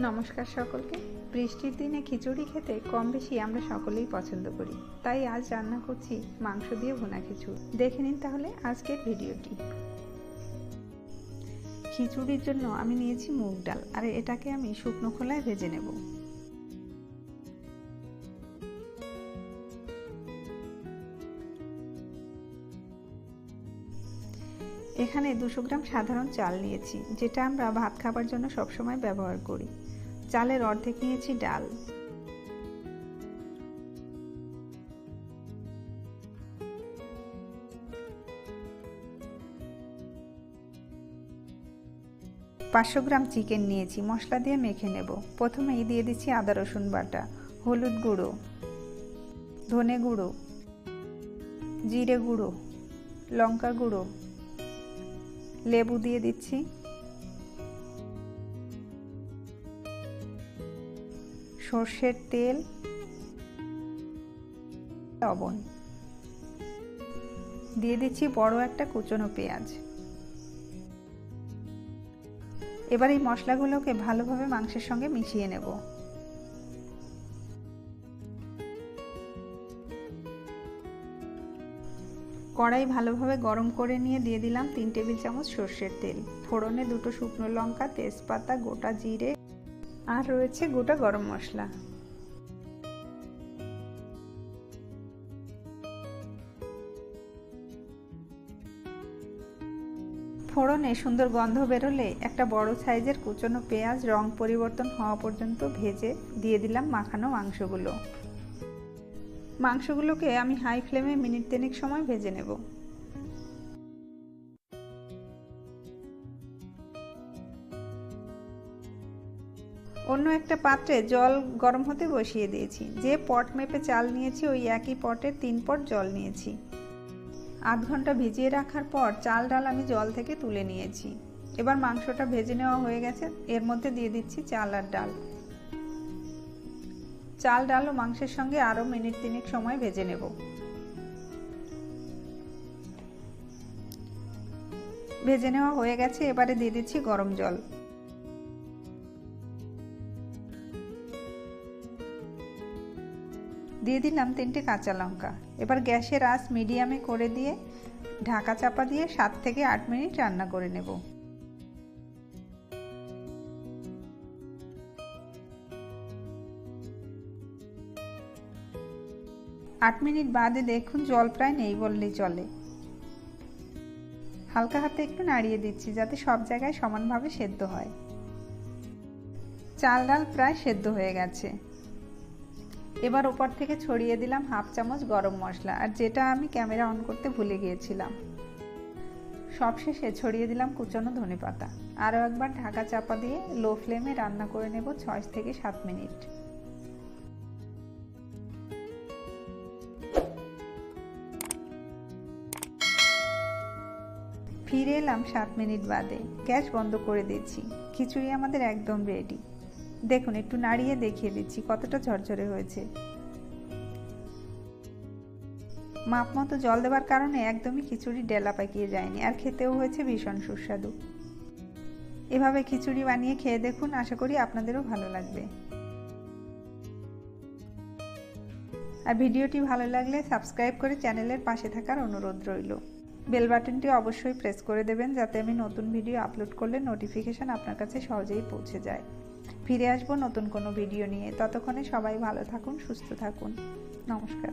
নমস্কার সকলকে। বৃষ্টির দিনে খিচুড়ি খেতে কম বেশি আমরা সকলেই পছন্দ করি। তাই আজ রান্না করছি মাংস দিয়ে ভুনা খিচুড়ি। দেখে নিন তাহলে আজকের ভিডিওটি। খিচুড়ির জন্য আমি নিয়েছি মুগ ডাল, আর এটাকে আমি শুকনো খোলায় ভেজে নেব। এখানে দুশো গ্রাম সাধারণ চাল নিয়েছি, যেটা আমরা ভাত খাবার জন্য সবসময় ব্যবহার করি। চালের অর্ধেক নিয়েছি ডাল। পাঁচশো গ্রাম চিকেন নিয়েছি, মশলা দিয়ে মেখে নেব। প্রথমেই দিয়ে দিচ্ছি আদা রসুন বাটা, হলুদ গুঁড়ো, ধনে গুঁড়ো, জিরে গুঁড়ো, লঙ্কা গুঁড়ো লেবু দিয়ে দিচ্ছি। সর্ষের তেল, লবণ। দিয়ে দিচ্ছি বড় একটা কুচনো পেঁয়াজ। এবার এই মশলাগুলোকে ভালোভাবে মাংসের সঙ্গে মিশিয়ে নেব। কড়াই ভালোভাবে গরম করে নিয়ে দিয়ে দিলাম তিন টেবিল চামচ সর্ষের তেল। ফোড়নে দুটো শুকনো লঙ্কা, তেজপাতা, গোটা জিরে আর রয়েছে গোটা গরম মশলা। ফোড়নে সুন্দর গন্ধ বেরোলে একটা বড় সাইজের কুচনো পেঁয়াজ রং পরিবর্তন হওয়া পর্যন্ত ভেজে দিয়ে দিলাম মাখানো মাংসগুলো। মাংসগুলোকে আমি হাই ফ্লেমে মিনিট তিনেক সময় ভেজে নেব। অন্য একটা পাত্রে জল গরম হতে বসিয়ে দিয়েছি। যে পট মেপে চাল নিয়েছি, ওই একই পটে তিন পট জল নিয়েছি। আধ ঘণ্টা ভিজিয়ে রাখার পর চাল ডাল আমি জল থেকে তুলে নিয়েছি। এবার মাংসটা ভেজে নেওয়া হয়ে গেছে। এর মধ্যে দিয়ে দিচ্ছি চাল আর ডাল। চাল, ডাল ও মাংসের সঙ্গে আরও মিনিট তিনেক সময় ভেজে নেব। ভেজে নেওয়া হয়ে গেছে, এবারে দিয়ে দিচ্ছি গরম জল। দিয়ে দিলাম তিনটে কাঁচা লঙ্কা। এবার গ্যাসের আঁচ মিডিয়ামে করে দিয়ে ঢাকা চাপা দিয়ে সাত থেকে আট মিনিট রান্না করে নেব। আট মিনিট বাদে দেখুন জল প্রায় নেই বললেই চলে। হালকা হাতে একটু নাড়িয়ে দিচ্ছি যাতে সব জায়গায় সমানভাবে সেদ্ধ হয়। চাল ডাল প্রায় সেদ্ধ হয়ে গেছে। এবার ওপর থেকে ছড়িয়ে দিলাম হাফ চামচ গরম মশলা আর যেটা আমি ক্যামেরা অন করতে ভুলে গিয়েছিলাম। সবশেষে ছড়িয়ে দিলাম কুচনো ধনে পাতা আরও একবার ঢাকা চাপা দিয়ে লো ফ্লেমে রান্না করে নেব ছয় থেকে সাত মিনিট। ফিরে এলাম সাত মিনিট বাদে। গ্যাস বন্ধ করে দিচ্ছি খিচুড়ি আমাদের একদম রেডি দেখুন, একটু নাড়িয়ে দেখিয়ে দিচ্ছি কতটা ঝরঝরে হয়েছে। মাপ মতো জল দেওয়ার কারণে একদমই খিচুড়ি ডেলা পাকিয়ে যায়নি, আর খেতেও হয়েছে ভীষণ সুস্বাদু। এভাবে খিচুড়ি বানিয়ে খেয়ে দেখুন, আশা করি আপনাদেরও ভালো লাগবে। আর ভিডিওটি ভালো লাগলে সাবস্ক্রাইব করে চ্যানেলের পাশে থাকার অনুরোধ রইল। বেল বাটনটি অবশ্যই প্রেস করে দেবেন যাতে আমি নতুন ভিডিও আপলোড করলে নোটিফিকেশান আপনার কাছে সহজেই পৌঁছে যায়। ফিরে আসব নতুন কোনো ভিডিও নিয়ে। ততক্ষণে সবাই ভালো থাকুন, সুস্থ থাকুন। নমস্কার।